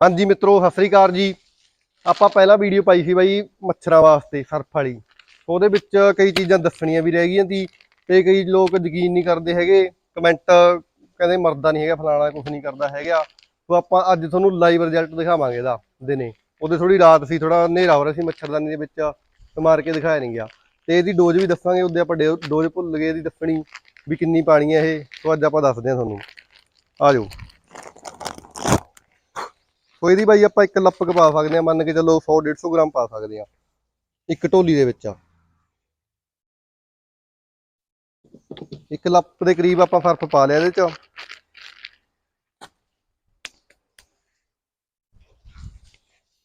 ਹਾਂਜੀ ਮਿੱਤਰੋ, ਸਤਿ ਸ੍ਰੀ ਅਕਾਲ ਜੀ। ਆਪਾਂ ਪਹਿਲਾਂ ਵੀਡੀਓ ਪਾਈ ਸੀ ਬਾਈ ਮੱਛਰਾਂ ਵਾਸਤੇ, ਸਰਫ ਵਾਲੀ। ਉਹਦੇ ਵਿੱਚ ਕਈ ਚੀਜ਼ਾਂ ਦੱਸਣੀਆਂ ਵੀ ਰਹਿ ਗਈਆਂ ਸੀ ਤੇ ਕਈ ਲੋਕ ਯਕੀਨ ਨਹੀਂ ਕਰਦੇ ਹੈਗੇ ਕਮੈਂਟ ਕਹਿੰਦੇ ਮਰਦਾ ਨਹੀਂ ਹੈਗਾ, ਫਲਾਣਾ ਕੁਝ ਨਹੀਂ ਕਰਦਾ ਹੈਗਾ। ਸੋ ਆਪਾਂ ਅੱਜ ਤੁਹਾਨੂੰ ਲਾਈਵ ਰਿਜ਼ਲਟ ਦਿਖਾਵਾਂਗੇ ਇਹਦਾ ਦਿਨੇ ਉਹਦੇ ਥੋੜੀ ਰਾਤ ਸੀ ਥੋੜਾ ਹਨੇਰਾ ਹੋ ਰਿਹਾ ਸੀ ਮੱਛਰਦਾਨੀ ਦੇ ਵਿੱਚ ਮਾਰ ਕੇ ਦਿਖਾਇਆ ਨਹੀਂ ਗਿਆ। ਤੇ ਇਹਦੀ ਡੋਜ਼ ਵੀ ਦੱਸਾਂਗੇ, ਉਹਦੇ ਆਪਾਂ ਡੋਜ਼ ਭੁੱਲ ਗਏ, ਇਹਦੀ ਦੱਸਣੀ ਵੀ ਕਿੰਨੀ ਪਾਣੀ ਹੈ ਇਹ। ਸੋ ਅੱਜ ਆਪਾਂ ਦੱਸਦੇ ਹਾਂ ਤੁਹਾਨੂੰ। ਆ ਜਾਓ। ਸੋ ਇਹਦੀ ਬਾਈ ਆਪਾਂ ਇੱਕ ਲੱਪਕ ਪਾ ਸਕਦੇ ਆ ਮੰਨ ਕੇ ਚੱਲੋ 100 150 ਗ੍ਰਾਮ ਪਾ ਸਕਦੇ ਆ ਇੱਕ ਢੋਲੀ ਦੇ ਵਿੱਚ। ਇੱਕ ਲੱਪ ਦੇ ਕਰੀਬ ਆਪਾਂ ਸਰਫ਼ ਪਾ ਲਿਆ ਇਹਦੇ ਚ।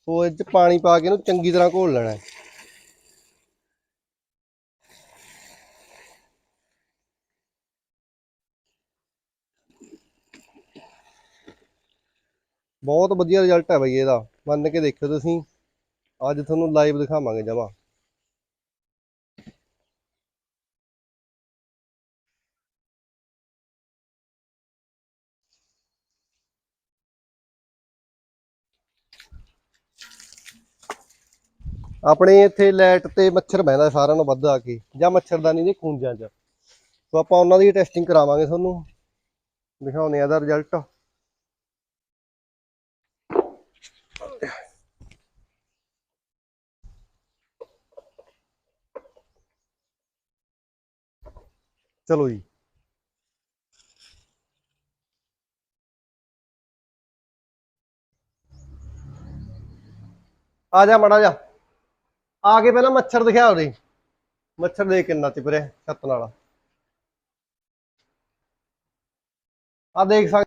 ਸੋ ਇਹ ਚ ਪਾਣੀ ਪਾ ਕੇ ਇਹਨੂੰ ਚੰਗੀ ਤਰ੍ਹਾਂ ਘੋਲ ਲੈਣਾ ਹੈ। ਬਹੁਤ ਵਧੀਆ ਰਿਜ਼ਲਟ ਹੈ ਬਈ ਇਹਦਾ। ਮੰਨ ਕੇ ਦੇਖਿਓ ਤੁਸੀਂ। ਅੱਜ ਤੁਹਾਨੂੰ ਲਾਈਵ ਦਿਖਾਵਾਂਗੇ ਜਮਾ। ਆਪਣੇ ਇੱਥੇ ਲੈਟ ਤੇ ਮੱਛਰ ਬਹਿੰਦਾ ਸਾਰਿਆਂ ਨੂੰ ਵੱਧ ਆ ਕੇ। ਜਾਂ ਮੱਛਰਦਾਨੀ ਦੇ ਖੂੰਜਾਂ 'ਚ। ਸੋ ਆਪਾਂ ਉਹਨਾਂ ਦੀ ਟੈਸਟਿੰਗ ਕਰਾਵਾਂਗੇ ਤੁਹਾਨੂੰ। ਦਿਖਾਉਂਦੇ ਆ ਇਹਦਾ ਰਿਜ਼ਲਟ ਚਲੋ ਜੀ। ਆ ਜਾ ਮੜਾ ਜਾ ਆ ਕੇ ਪਹਿਲਾਂ ਮੱਛਰ ਦਿਖਾ ਉਹਦੇ ਮੱਛਰ ਦੇ ਕਿੰਨਾ ਚਿਪ ਰਿਹਾ ਛੱਤ ਨਾਲ। ਆ ਦੇਖ ਸਕਦੇ